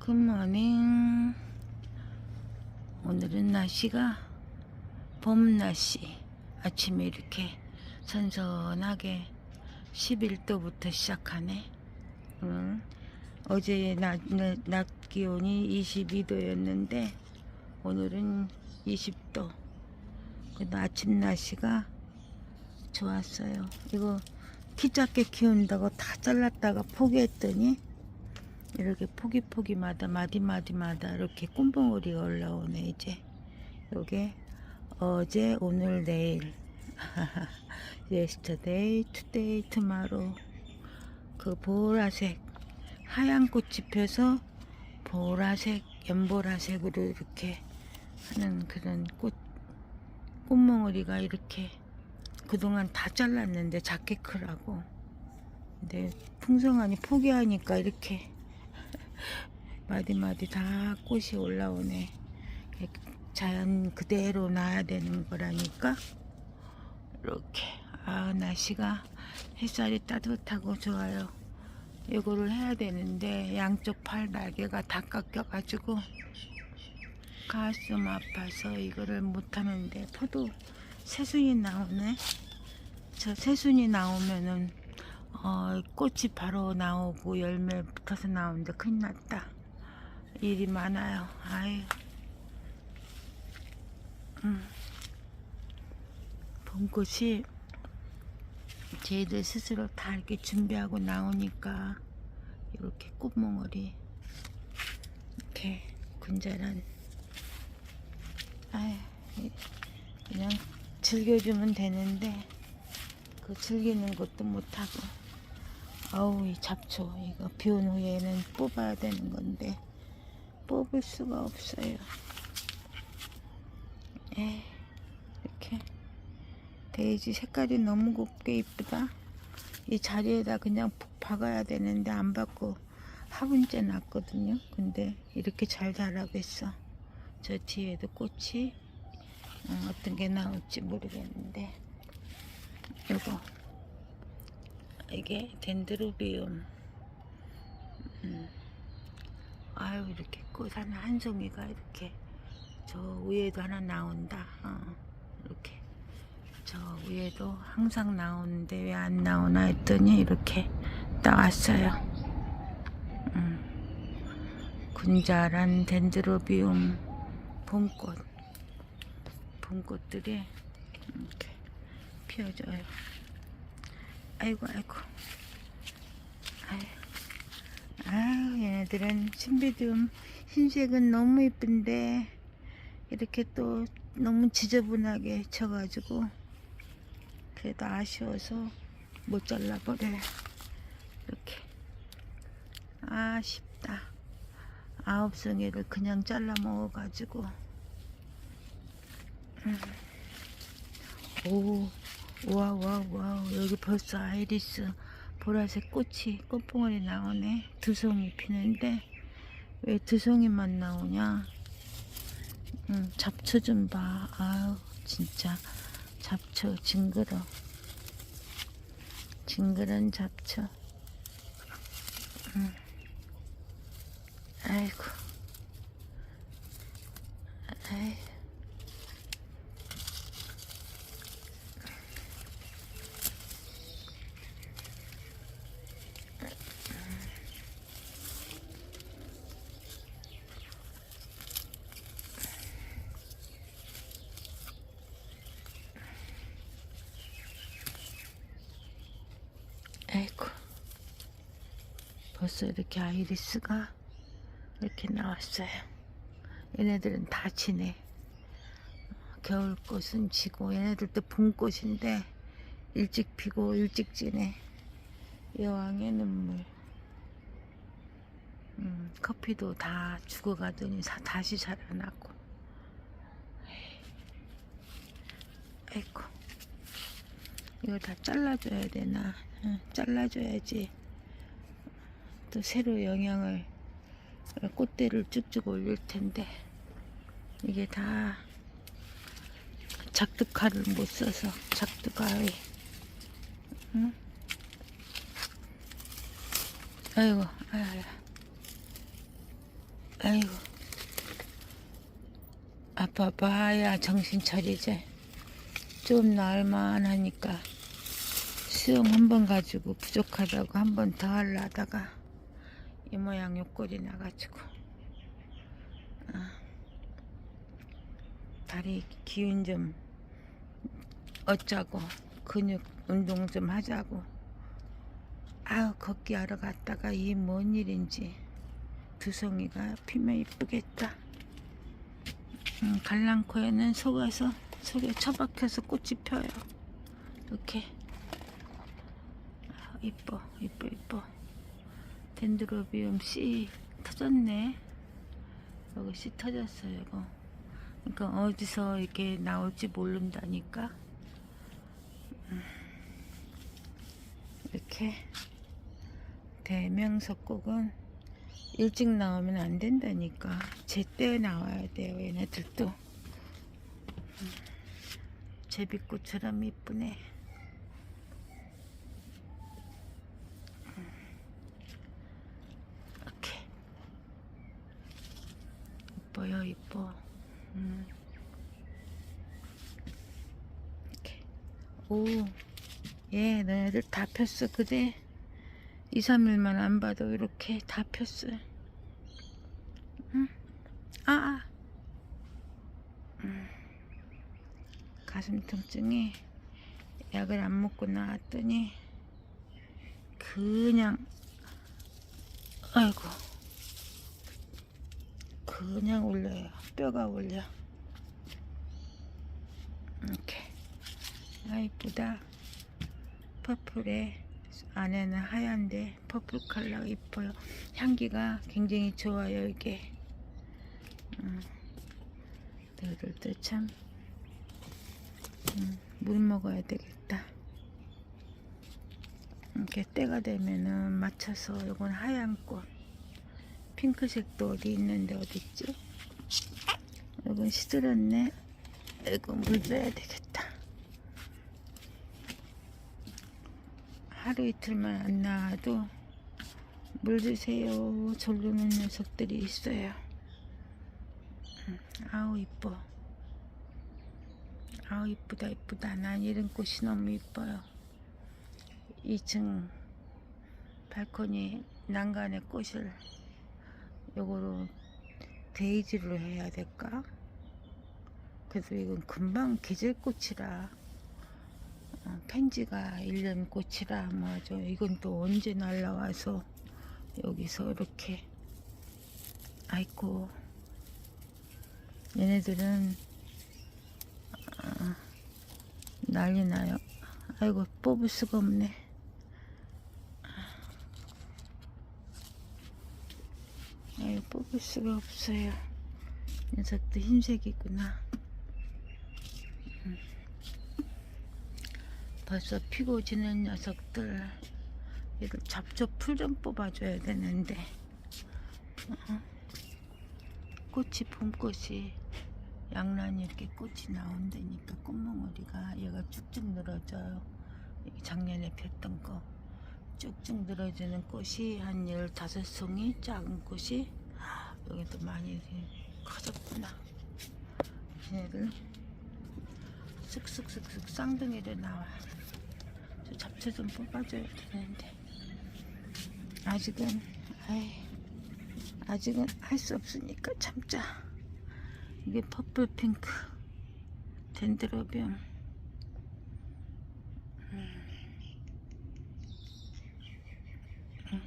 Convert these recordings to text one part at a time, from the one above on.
굿모닝 오늘은 날씨가 봄 날씨. 아침에 이렇게 선선하게 11도부터 시작하네. 응. 어제 낮, 낮, 낮 기온이 22도였는데 오늘은 20도. 그래도 아침 날씨가 좋았어요. 이거 키 작게 키운다고 다 잘랐다가 포기했더니 이렇게 포기포기마다 마디마디마다 이렇게 꿈벙어리가 올라오네 이제. 요게 어제 오늘 내일. Yesterday today tomorrow. 그 보라색 하얀 꽃이 펴서 보라색 연보라색으로 이렇게 하는 그런 꽃 꽃몽어리가 이렇게 그동안 다 잘랐는데 작게 크라고. 근데 풍성하니 포기하니까 이렇게 마디마디 다 꽃이 올라오네. 자연 그대로 놔야 되는 거라니까. 이렇게. 아, 날씨가 햇살이 따뜻하고 좋아요. 이거를 해야 되는데 양쪽 팔 날개가 다 깎여 가지고 가슴 아파서 이거를 못하는데 포도 새순이 나오네. 저 새순이 나오면은 어, 꽃이 바로 나오고 열매 붙어서 나오는데 큰일 났다. 일이 많아요. 아유. 음. 봄꽃이 쟤들 스스로 다 이렇게 준비하고 나오니까 이렇게 꽃몽어리 이렇게 군자란 아유 그냥 즐겨주면 되는데 그 즐기는 것도 못하고 아우 이 잡초. 이거 비온 후에는 뽑아야 되는 건데. 뽑을 수가 없어요. 에 이렇게. 데이지 색깔이 너무 곱게 이쁘다. 이 자리에다 그냥 푹 박아야 되는데 안 박고 화분째 놨거든요. 근데 이렇게 잘 자라고 있어. 저 뒤에도 꽃이 어, 어떤 게 나올지 모르겠는데. 요거 이게 덴드로비움. 음. 아유 이렇게 꽃 하나 한 송이가 이렇게 저 위에도 하나 나온다. 어, 이렇게. 저 위에도 항상 나오는데 왜 안 나오나 했더니 이렇게 나왔어요. 음. 군자란 덴드로비움 봄꽃. 봄꽃들이 이렇게 피어져요 아이고 아이고. 아유, 얘네들은 신비듬 흰색은 너무 이쁜데 이렇게 또 너무 지저분하게 쳐가지고 그래도 아쉬워서 못 잘라버려요. 이렇게. 아쉽다. 아홉 송이를 그냥 잘라 먹어가지고. 음. 오 와 우 와 우 와우. 여기 벌써 아이리스 보라색 꽃이 꽃봉오리 나오네. 두 송이 피는데 왜 두 송이만 나오냐? 음, 잡초 좀봐. 아유 진짜. 잡초 징그러. 징그런 잡초. 음. 아이고. 아이 아이고 벌써 이렇게 아이리스가 이렇게 나왔어요. 얘네들은 다 지네 겨울꽃은 지고 얘네들도 봄꽃인데 일찍 피고 일찍 지네 여왕의 눈물. 음, 커피도 다 죽어가더니 사- 다시 자라나고. 아이고 이거 다 잘라줘야 되나? 응, 잘라줘야지. 또 새로 영양을 꽃대를 쭉쭉 올릴 텐데 이게 다 작두칼을 못 써서 작두가위. 응? 아이고, 아유, 아이고. 아빠 봐야 정신 차리지. 좀 나을만 하니까 수영 한 번 가지고 부족하다고 한 번 더 하려 다가 이 모양 요꼴이 나가지고. 아, 다리 기운 좀 어쩌고 근육 운동 좀 하자고. 아우 걷기 하러 갔다가 이 뭔 일인지. 두성이가 피면 이쁘겠다. 음, 갈랑코에는 속아서 속에 처박혀서 꽃이 펴요. 이렇게. 아, 이뻐 이뻐 이뻐 덴드로비움 씨 터졌네. 여기 씨 터졌어요 이거. 그러니까 어디서 이렇게 나올지 모른다니까. 음. 이렇게 대명석곡은 일찍 나오면 안 된다니까. 제때 나와야 돼요 얘네들도. 음. 제비꽃처럼 이쁘네 음. 이렇게 이뻐요 이뻐 음. 이렇게 오 예, 너희들 다 폈어. 그대 2, 3일만 안 봐도 이렇게 다 폈어. 응? 아, 아. 음. 가슴 통증에 약을 안 먹고 나왔더니 그냥 아이고 그냥 올려요. 뼈가 올려. 이렇게. 아 이쁘다. 퍼플에 안에는 하얀데 퍼플 컬러 이뻐요. 향기가 굉장히 좋아요 이게. 음, 너희들도 참. 음, 물 먹어야 되겠다. 이렇게 때가 되면은 맞춰서 이건 하얀 꽃. 핑크색도 어디 있는데 어디 있지? 이건 시들었네. 이거 물 줘야 되겠다. 하루 이틀만 안 나와도 물 주세요. 졸르는 녀석들이 있어요. 음, 아우 이뻐. 아우 이쁘다 이쁘다. 난 이런 꽃이 너무 이뻐요. 2층 발코니 난간에 꽃을 요거로 데이지로 해야 될까? 그래도 이건 금방 계절꽃이라 어, 펜지가 1년 꽃이라 뭐죠. 이건 또 언제 날라와서 여기서 이렇게 아이고 얘네들은 어, 난리 나요. 아이고 뽑을 수가 없네. 뽑을 수가 없어요. 녀석도 흰색이구나. 벌써 피고 지는 녀석들 이를 잡초 풀 좀 뽑아줘야 되는데 어? 꽃이 봄꽃이 양란이 이렇게 꽃이 나온다니까 꽃몽오리가 얘가 쭉쭉 늘어져요 작년에 폈던 거 쭉쭉 늘어지는 꽃이 한 15송이 작은 꽃이 여기도 많이 커졌구나. 얘네들 쓱쓱쓱쓱 쌍둥이로 나와 저 잡채 좀 뽑아줘야 되는데. 아직은 아이 아직은 할 수 없으니까 참자. 이게 퍼플 핑크. 덴드로비움. 음. 음.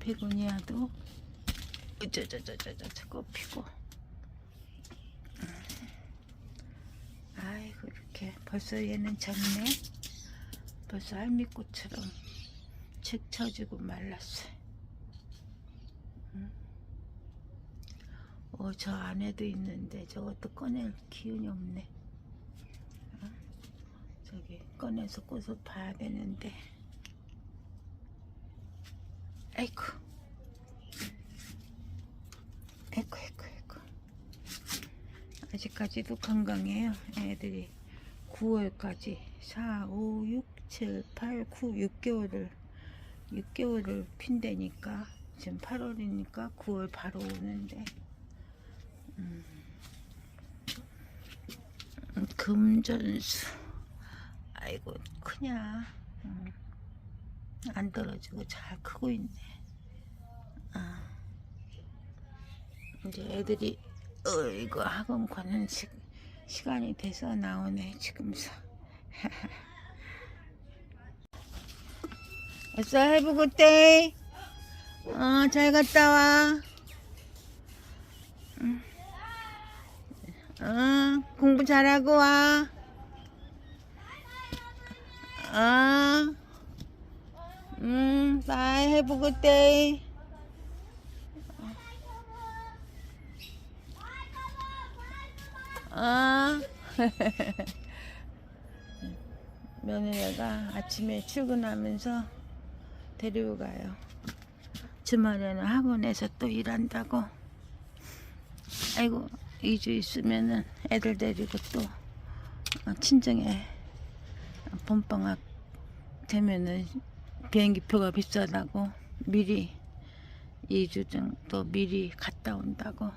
베고니아도 어쩌저저저저 꽃 피고. 아이고 이렇게 벌써 얘는 작네. 벌써 할미꽃처럼 책 처지고 말랐어 응? 어, 저 안에도 있는데 저것도 꺼낼 기운이 없네. 어? 저기 꺼내서 꽃을 봐야 되는데. 아이고 아이고 아이고 아이고 아직까지도 건강해요. 애들이 9월까지 4, 5, 6, 7, 8, 9, 6개월을 6개월을 핀다니까 지금 8월이니까 9월 바로 오는데 음. 음, 금전수 아이고 크냐 음. 안 떨어지고 잘 크고 있네 아. 이제 애들이 어이구 학원 가는 시, 시간이 돼서 나오네 지금서 어서 해보고 때 어, 잘 갔다 와. 응. 어, 공부 잘하고 와. 어, 음, 바이 해보고 때. 어. 며느리가 아침에 출근하면서 데리고 가요. 주말에는 학원에서 또 일한다고. 아이고, 2주 있으면은 애들 데리고 또 어, 친정에 봄방학 되면은 비행기표가 비싸다고 미리 2주 정도 미리 갔다 온다고.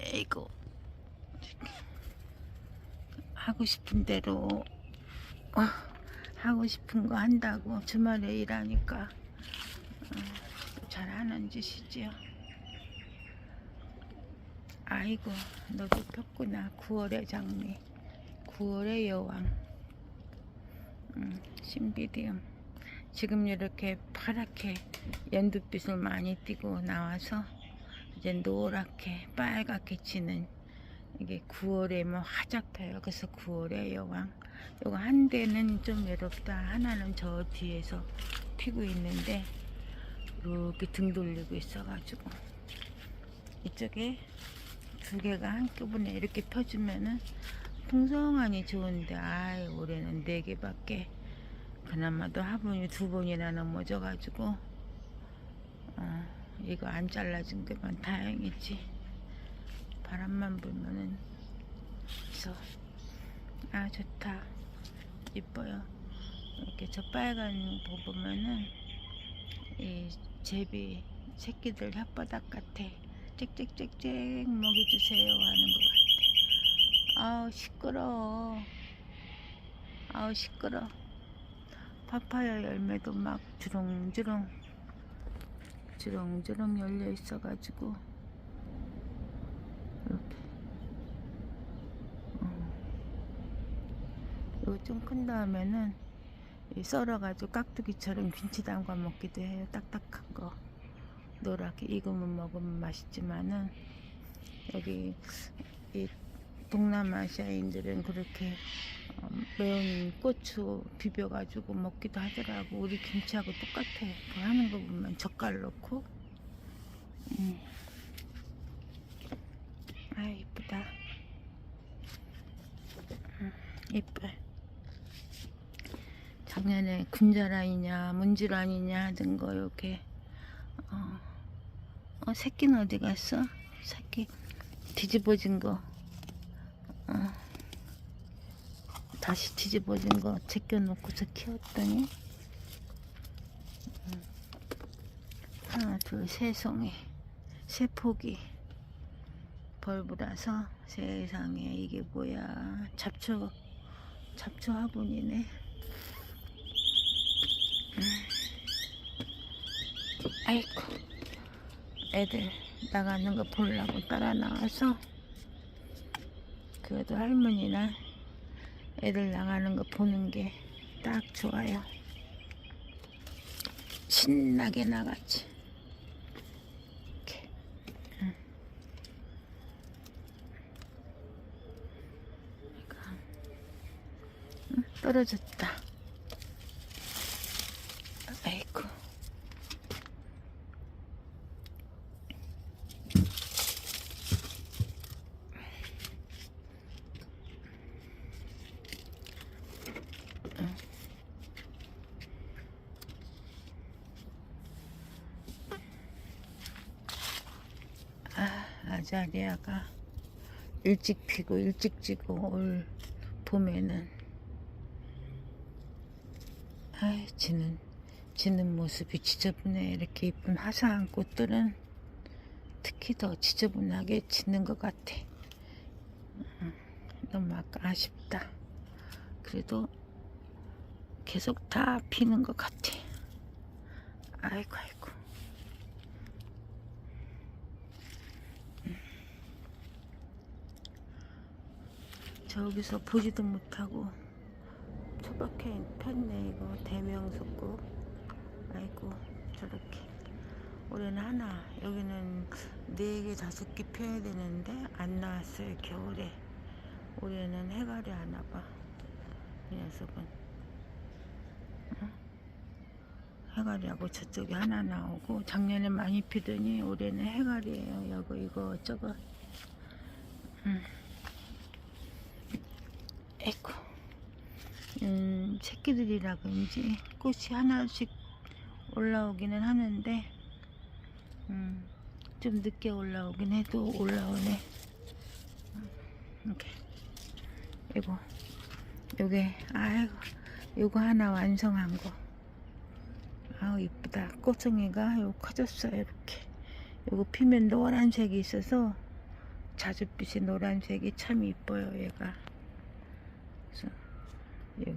에이고, 하고 싶은 대로 어, 하고 싶은 거 한다고 주말에 일하니까 어, 잘하는 짓이지요. 아이고 너도 폈구나. 9월의 장미 9월의 여왕. 음, 신비디움. 지금 이렇게 파랗게 연두빛을 많이 띠고 나와서 이제 노랗게 빨갛게 지는 이게 9월에 뭐 화작 펴요. 그래서 9월의 여왕. 요거 한 대는 좀 외롭다. 하나는 저 뒤에서 피고 있는데 이렇게 등 돌리고 있어가지고 이쪽에 두 개가 한꺼번에 이렇게 펴주면은 풍성하니 좋은데 아이 올해는 네 개밖에. 그나마도 화분이 두 번이나 넘어져가지고 어, 이거 안 잘라준 게만 다행이지 바람만 불면은 그래서 아 좋다. 이뻐요. 이렇게 저 빨간 거 보면은 이 제비 새끼들 혓바닥 같아. 짹짹짹짹 먹이 주세요 하는 것 같아. 아우 시끄러 아우 시끄러 파파야 열매도 막 주렁주렁 주렁주렁 열려 있어 가지고 이렇게 이거 좀 큰 다음에는 이 썰어가지고 깍두기처럼 김치 담가 먹기도 해요. 딱딱한 거. 노랗게 익으면 먹으면 맛있지만은 여기 이 동남아시아인들은 그렇게 어, 매운 고추 비벼가지고 먹기도 하더라고. 우리 김치하고 똑같아 그 하는 거 보면 젓갈 넣고. 음. 아 이쁘다. 음, 이뻐 작년에 군자라이냐 문주란이냐 하던 거 이렇게. 어, 어 새끼는 어디 갔어? 새끼 뒤집어진 거. 어, 다시 뒤집어진 거 제껴놓고서 키웠더니. 음, 하나 둘세 송이 세 포기. 벌브라서 세상에 이게 뭐야. 잡초 잡초 화분이네. 음. 아이고 애들 나가는 거 보려고 따라 나와서 그래도 할머니나 애들 나가는 거 보는 게 딱 좋아요. 신나게 나갔지. 이렇게. 떨어졌다 아이고 아, 아자리아가 일찍 피고 일찍 지고 올 봄에는 아, 지는 지는 모습이 지저분해 이렇게 이쁜 화사한 꽃들은 특히 더 지저분하게 지는 것 같아. 음, 너무 아까 아쉽다. 그래도 계속 다 피는 것 같아. 아이고 아이고. 저기서 보지도 못하고 초박해 폈네 이거 대명석고. 아이고 저렇게. 올해는 하나 여기는 네개 다섯 개 펴야 되는데 안 나왔어요 겨울에. 올해는 해갈이 하나 봐 이 녀석은. 어? 해갈이하고 저쪽에 하나 나오고 작년에 많이 피더니 올해는 해갈이에요 여기 이거 저거. 음. 에이구 음, 새끼들이라 그런지 꽃이 하나씩 올라오기는 하는데 음, 좀 늦게 올라오긴 해도 올라오네. 음, 이렇게 이거 요게 아이고 요거 하나 완성한 거. 아우 이쁘다. 꽃송이가 요 커졌어요 이렇게. 요거 피면 노란색이 있어서 자줏빛이 노란색이 참 이뻐요 얘가 그래서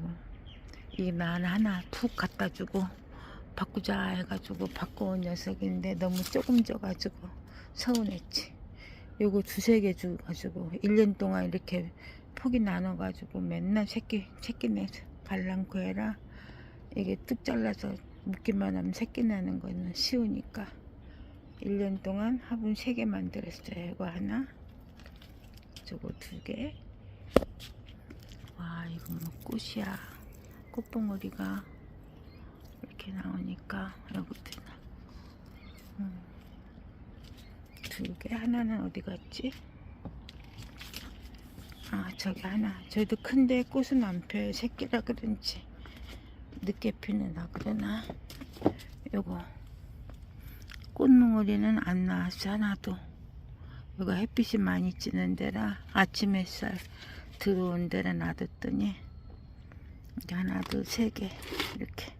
이거 난 하나 푹 갖다 주고 바꾸자 해가지고 바꿔온 녀석인데 너무 조금 줘가지고 서운했지. 요거 두세 개 줘가지고 1년 동안 이렇게 폭이 나눠가지고 맨날 새끼 새끼 내서 발랑코 해라. 이게 뚝 잘라서 묶기만 하면 새끼 나는 거는 쉬우니까. 1년 동안 화분 3개 만들었어요. 이거 하나 저거 두 개 와 이거 뭐 꽃이야. 꽃봉오리가 이렇게 나오니까 여기도 음. 두개 하나는 어디 갔지? 아 저기 하나. 저도 큰데 꽃은 안 펴요. 새끼라 그런지. 늦게 피느라 그러나? 요거. 꽃몽오리는 안 나왔어 하나도. 이거 햇빛이 많이 찌는 데라 아침 햇살 들어온 데를 놔뒀더니 이게 하나 둘 세 개 이렇게.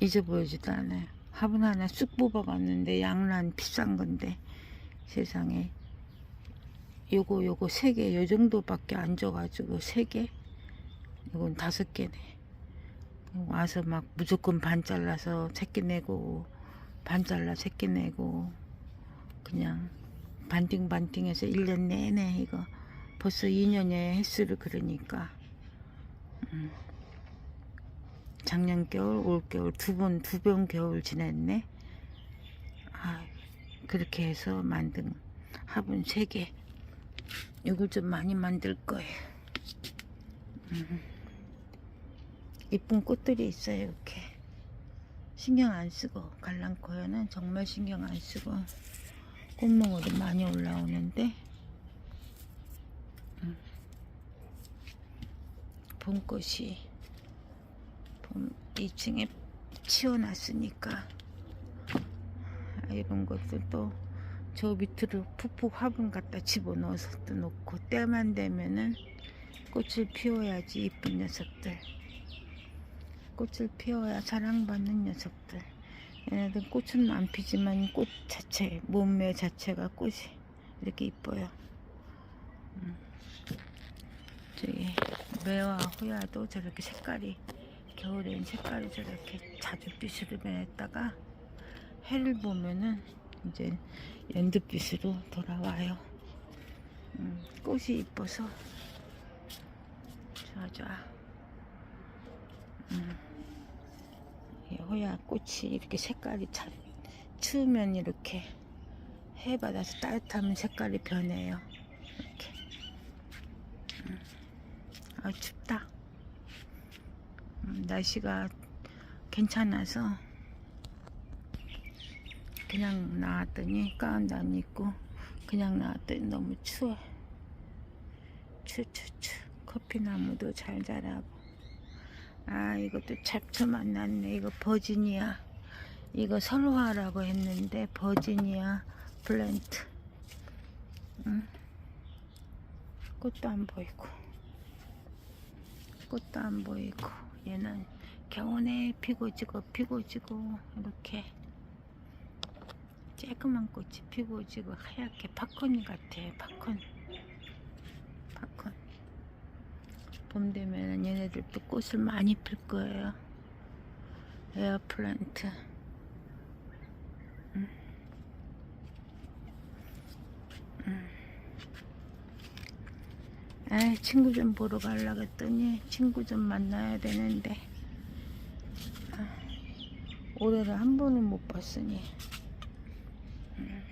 잊어보이지도 않아요. 화분 하나 쑥 뽑아갔는데 양란 비싼 건데 세상에. 요거 요거 세 개 요 정도밖에 안 줘가지고 세개? 이건 다섯 개네. 와서 막 무조건 반 잘라서 새끼 내고 반 잘라 새끼 내고 그냥 반띵 반띵해서 1년 내내 이거 벌써 2년의 횟수를 그러니까. 음. 작년 겨울 올 겨울 두 번 두 번 겨울 지냈네. 아 그렇게 해서 만든 화분 3개. 이걸 좀 많이 만들 거예요. 음. 이쁜 꽃들이 있어요 이렇게 신경 안 쓰고 갈랑코에는 정말 신경 안 쓰고 꽃몽울이 많이 올라오는데 음. 봄꽃이 봄 2층에 치워놨으니까 아, 이런 것도 또 저 밑으로 푹푹 화분 갖다 집어넣어서 또 놓고 때만 되면은 꽃을 피워야지 이쁜 녀석들 꽃을 피워야 사랑받는 녀석들. 얘네들 꽃은 안 피지만 꽃 자체, 몸매 자체가 꽃이 이렇게 이뻐요. 음. 저기 매와 호야도 저렇게 색깔이 겨울엔 색깔이 저렇게 자줏빛으로 변했다가 해를 보면은 이제 연두빛으로 돌아와요. 음, 꽃이 이뻐서 좋아 좋아. 음. 이 호야 꽃이 이렇게 색깔이 잘 추우면 이렇게 해 받아서 따뜻하면 색깔이 변해요. 이렇게. 음. 아 춥다. 음, 날씨가 괜찮아서 그냥 나왔더니 가운도 안 입고 그냥 나왔더니 너무 추워. 추추추 커피나무도 잘 자라고. 아 이것도 잡초 만났네. 이거 버지니아. 이거 설화라고 했는데 버지니아 플랜트. 응? 꽃도 안 보이고. 꽃도 안 보이고. 얘는 겨우내 피고 지고 피고 지고 이렇게 쬐끄만 꽃이 피고 지고 하얗게 팝콘 같아 팝콘. 팝콘 봄 되면 얘네들도 꽃을 많이 필 거예요 에어플란트 음. 음. 아이 친구 좀 보러 가려고 했더니 친구 좀 만나야 되는데 아, 올해를 한 번은 못 봤으니 음.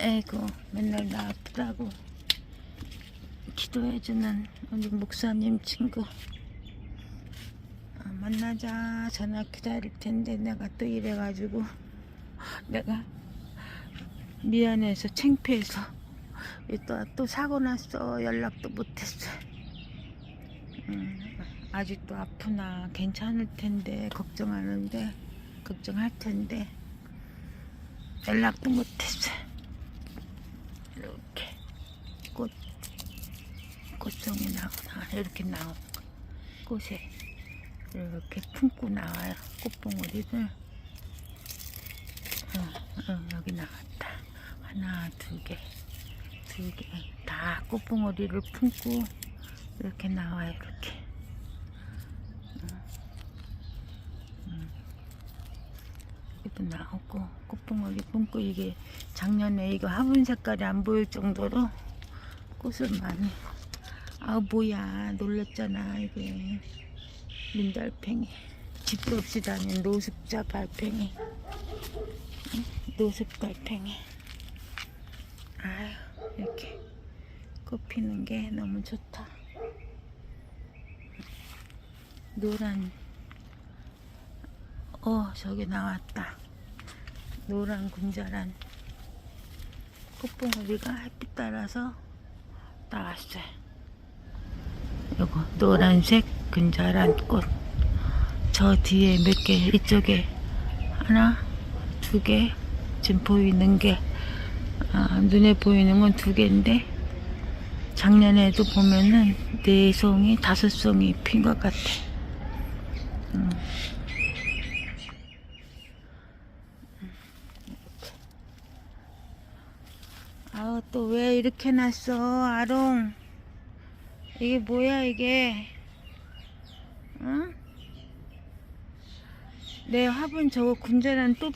에이구 맨날 나 아프다고 기도해주는 우리 목사님 친구. 아, 만나자. 전화 기다릴 텐데 내가 또 이래가지고 내가 미안해서 창피해서 또, 또 사고 났어. 연락도 못했어. 음, 아직도 아프나 괜찮을 텐데 걱정하는데 걱정할 텐데 연락도 못했어 이렇게 꽃 꽃송이 나오나 이렇게 나온 꽃에 이렇게 품고 나와요. 꽃봉오리를. 어, 어, 여기 나왔다. 하나 두 개 두 개. 다 꽃봉오리를 품고 이렇게 나와요 이렇게. 여기도 나오고 꽃봉오리 품고 이게 작년에 이거 화분 색깔이 안 보일 정도로 꽃을 많이 아 뭐야. 놀랬잖아 이게. 민달팽이. 집도 없이 다니는 노숙자 발팽이. 응? 노숙 달팽이. 아유 이렇게 꽃 피는 게 너무 좋다. 노란. 어 저기 나왔다. 노란 군자란. 꽃봉오리가 햇빛 따라서 나왔어요 요거 노란색 근자란 꽃. 저 뒤에 몇 개, 이쪽에 하나, 두 개, 지금 보이는 게, 아, 눈에 보이는 건 두 개인데, 작년에도 보면은 네 송이, 다섯 송이 핀 것 같아. 음. 아우, 또 왜 이렇게 났어, 아롱. 이게 뭐야 이게 응? 내 화분 저거 군자란 또,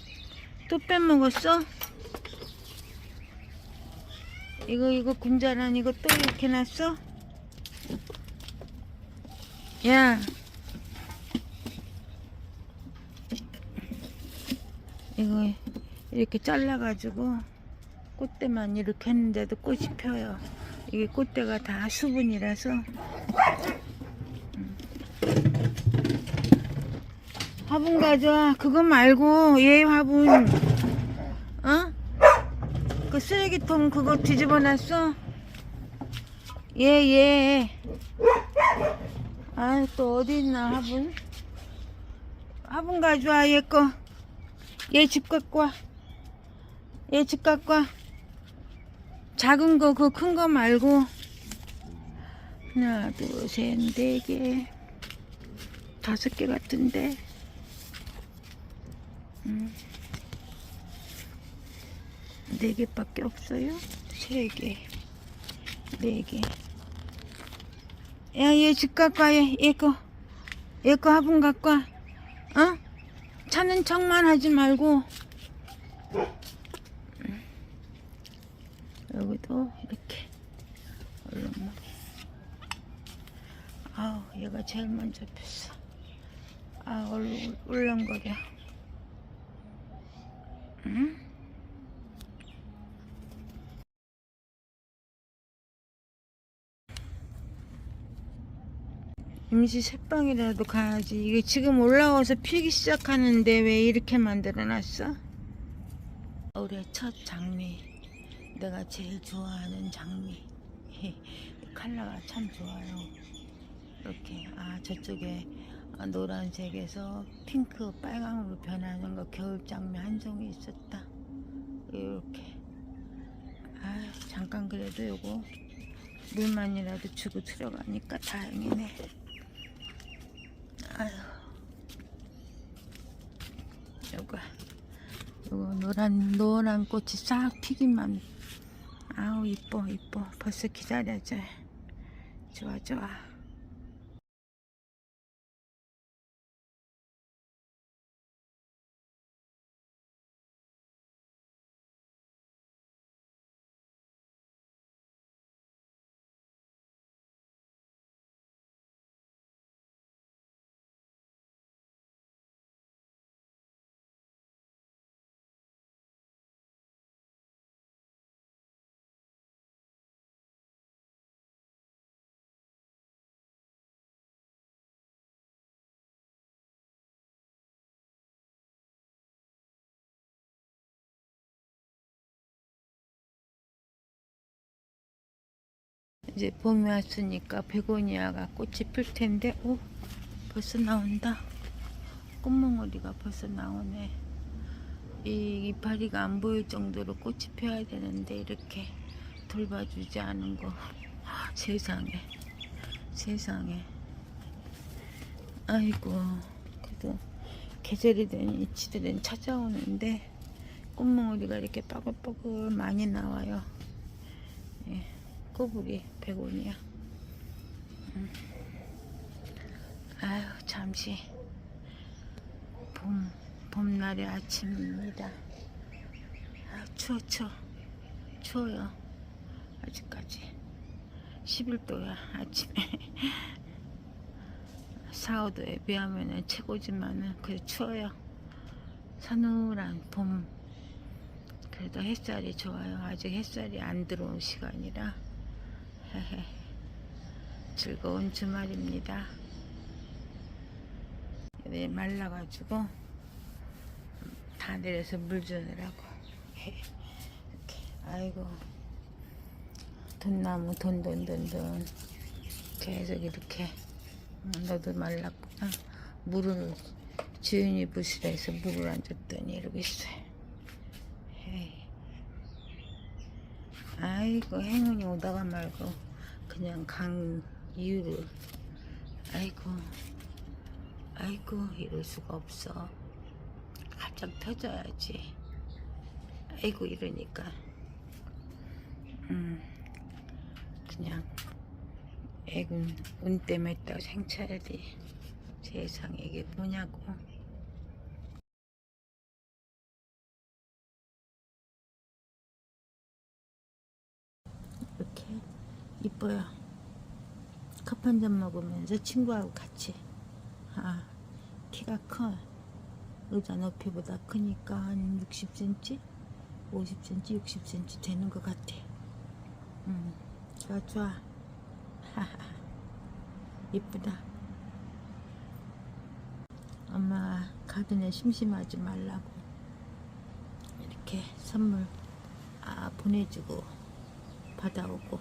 또 빼먹었어? 이거 이거 군자란 이거 또 이렇게 놨어? 야 이거 이렇게 잘라가지고 꽃대만 이렇게 했는데도 꽃이 펴요 이게 꽃대가 다 수분이라서. 음. 화분 가져와. 그거 말고 얘 화분. 어? 그 쓰레기통 그거 뒤집어 놨어? 얘얘. 아 또 어디 있나 화분? 화분 가져와 얘 거 얘 집 갖고 와얘 집 갖고 와 작은 거, 그 큰 거 말고. 하나, 둘, 셋, 네 개. 다섯 개 같은데. 음. 네 개밖에 없어요. 세 개. 네 개. 야, 얘 집 갖고 와, 얘, 얘 거. 얘거 화분 갖고 와. 어? 차는 척만 하지 말고. 여기도 이렇게 얼룩무리 아우 얘가 제일 먼저 폈어. 아 얼룩 울렁거려. 응? 임시 새빵이라도 가야지. 이게 지금 올라와서 피기 시작하는데 왜 이렇게 만들어 놨어? 올해 첫 장미 내가 제일 좋아하는 장미 컬러가 참 좋아요 이렇게 아 저쪽에 노란색에서 핑크 빨강으로 변하는 거 겨울 장미 한 송이 있었다 이렇게 아 잠깐 그래도 요거 물만이라도 주고 들어가니까 다행이네. 아유. 요거 요거 노란 노란 꽃이 싹 피기만 아우 이뻐 이뻐. 벌써 기다려져 좋아 좋아 이제 봄이 왔으니까 베고니아가 꽃이 필 텐데 오 벌써 나온다. 꽃몽오리가 벌써 나오네. 이 이파리가 안 보일 정도로 꽃이 피어야 되는데 이렇게 돌봐주지 않은 거. 세상에. 세상에. 아이고 그래도 계절이 된 이치들은 찾아오는데 꽃몽오리가 이렇게 빠글빠글 많이 나와요. 예. 꼬부리 100원이야. 음. 아유 잠시 봄 봄날의 아침입니다. 아 추워 추워 추워요 아직까지 11도야 아침에 4, 5도에 비하면 최고지만은 그래 추워요. 서늘한 봄 그래도 햇살이 좋아요. 아직 햇살이 안 들어온 시간이라. 즐거운 주말입니다. 네, 말라가지고 다 내려서 물 주느라고. 이렇게. 아이고. 돈나무 돈돈돈 돈. 계속 이렇게. 음, 너도 말랐구나. 물을 주인이 부실해서 물을 안 줬더니 이러고 있어요. 헤이. 아이고 행운이 오다가 말고 그냥 강 이유를. 아이고 아이고 이럴 수가 없어. 가장 터져야지. 아이고 이러니까. 음 그냥 애군 운 때문에 또 생차야지. 세상에 이게 뭐냐고 이뻐요. 컵 한 잔 먹으면서 친구하고 같이. 아, 키가 커. 의자 높이보다 크니까 한 60cm? 50cm, 60cm 되는 것 같아. 음, 좋아, 좋아. 하하. 이쁘다. 엄마 가든에 심심하지 말라고 이렇게 선물 아 보내주고 받아오고